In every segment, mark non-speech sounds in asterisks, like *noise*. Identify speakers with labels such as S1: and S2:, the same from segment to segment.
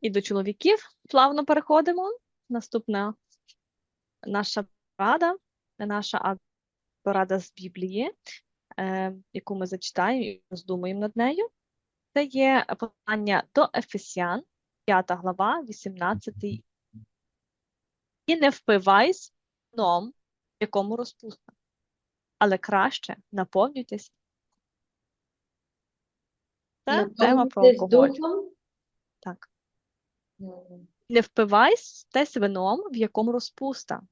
S1: І до чоловіків плавно переходимо. Наступна наша порада, наша порада з Біблії, е, яку ми зачитаємо і роздумуємо над нею. Це є послання до Ефесян, 5 глава, 18. І не впивайся вином, в якому розпуста, але краще наповнюйтесь. Це тема про алкоголь. Так. Не впивайтесь вином, в якому розпуста,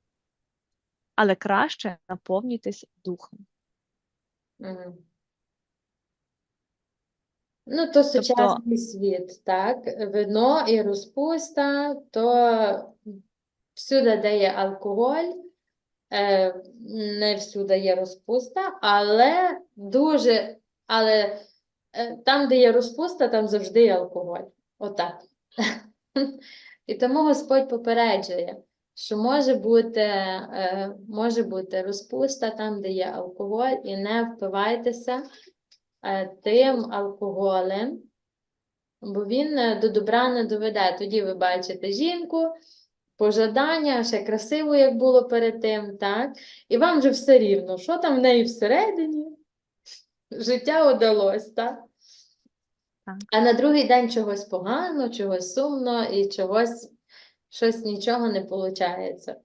S1: але краще наповнюйтесь духом.
S2: Мгм. Ну, то сучасний світ, так? Вино і розпуста, то всюди, де є алкоголь, е, не всюди є розпуста, але дуже, але е, там, де є розпуста, там завжди є алкоголь. Отак. І тому Господь попереджує, що може бути, е, може бути розпуста там, де є алкоголь, і не впивайтеся е, тим алкоголем, бо він е, до добра не доведе. Тоді ви бачите жінку, пожадання, ще красиво, як було перед тим, так? І вам вже все рівно, що там в неї всередині? Життя удалось, так?
S1: Так.
S2: А на другий день чогось погано, чогось сумно і чогось щось нічого не виходить.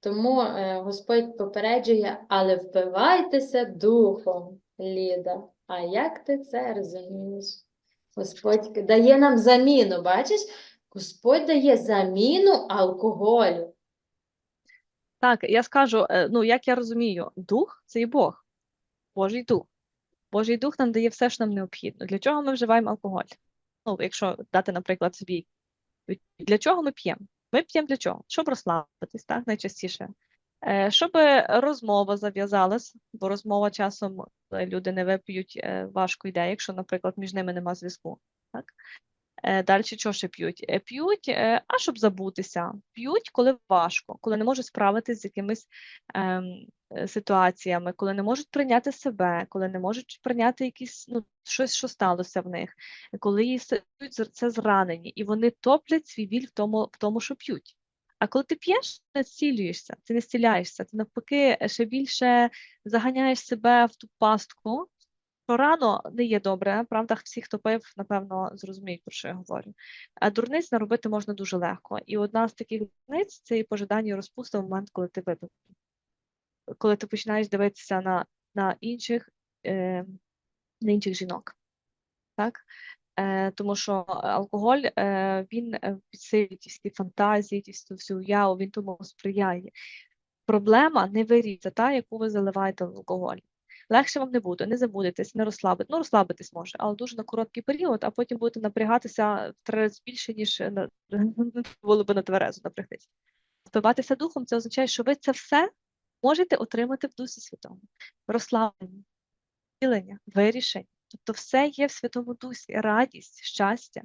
S2: Тому е, Господь попереджує, але впивайтеся духом, Ліда. А як ти це розумієш? Господь дає нам заміну, бачиш? Господь дає заміну алкоголю.
S1: Так, я скажу, е, ну як я розумію, дух це і Бог, Божий дух. Божий дух нам дає все, що нам необхідно. Для чого ми вживаємо алкоголь? Ну, якщо дати, наприклад, собі для чого ми п'ємо? Ми п'ємо для чого? Щоб розслабитись, так, найчастіше. Е, Щоб розмова зав'язалась, бо розмова часом е, люди не вип'ють, е, важко йде, якщо, наприклад, між ними нема зв'язку. Так? Е, Далі що ще п'ють? Е, П'ють, е, а щоб забутися. П'ють, коли важко, коли не можуть справитися з якимись ем, ситуаціями, коли не можуть прийняти себе, коли не можуть прийняти якісь, ну, щось, що сталося в них, коли це зранені, і вони топлять свій біль в тому, в тому, що п'ють. А коли ти п'єш, не зцілюєшся, ти не зціляєшся, ти навпаки ще більше заганяєш себе в ту пастку, що рано не є добре, правда, всі, хто пив, напевно, зрозуміють, про що я говорю. А дурниць наробити можна дуже легко. І одна з таких дурниць це і пожидання і розпуста в момент, коли ти випив. Коли ти починаєш дивитися на, на інших, е, на інших жінок. Так? Е, тому що алкоголь е, він е, підсилює ті всі фантазії, ті всю уяву, він тому сприяє. Проблема не виріться, та, яку ви заливаєте в алкоголь. Легше вам не буде, не забудетесь, не розслабитесь. Ну, розслабитись може, але дуже на короткий період, а потім будете напрягатися в більше, ніж на, *laughs* було б на тверезу напрягтись. Впиватися духом це означає, що ви це все можете отримати в Дусі Святому. Розслаблення, цілення, вирішення. Тобто все є в Святому Дусі, радість, щастя.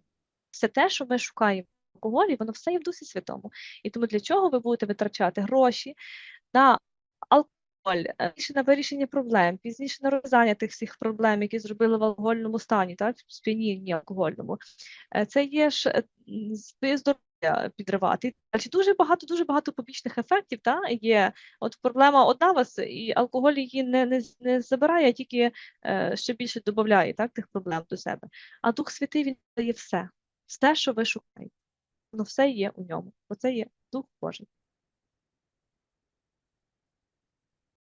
S1: Все те, що ми шукаємо в алкоголі, воно все є в Дусі Святому. І тому для чого ви будете витрачати гроші на алкоголь, е, більше на вирішення проблем, пізніше на розв'язання тих всіх проблем, які зробили в алкогольному стані, так, в сп'янінні алкогольному. Е, Це є ж е, здоров'я підривати. Далі дуже багато, дуже багато побічних ефектів та, є. От проблема одна вас, і алкоголь її не, не, не забирає, а тільки е, ще більше додає тих проблем до себе. А Дух Святий він дає все, все, що ви шукаєте. Воно все є у ньому, бо це є Дух Божий.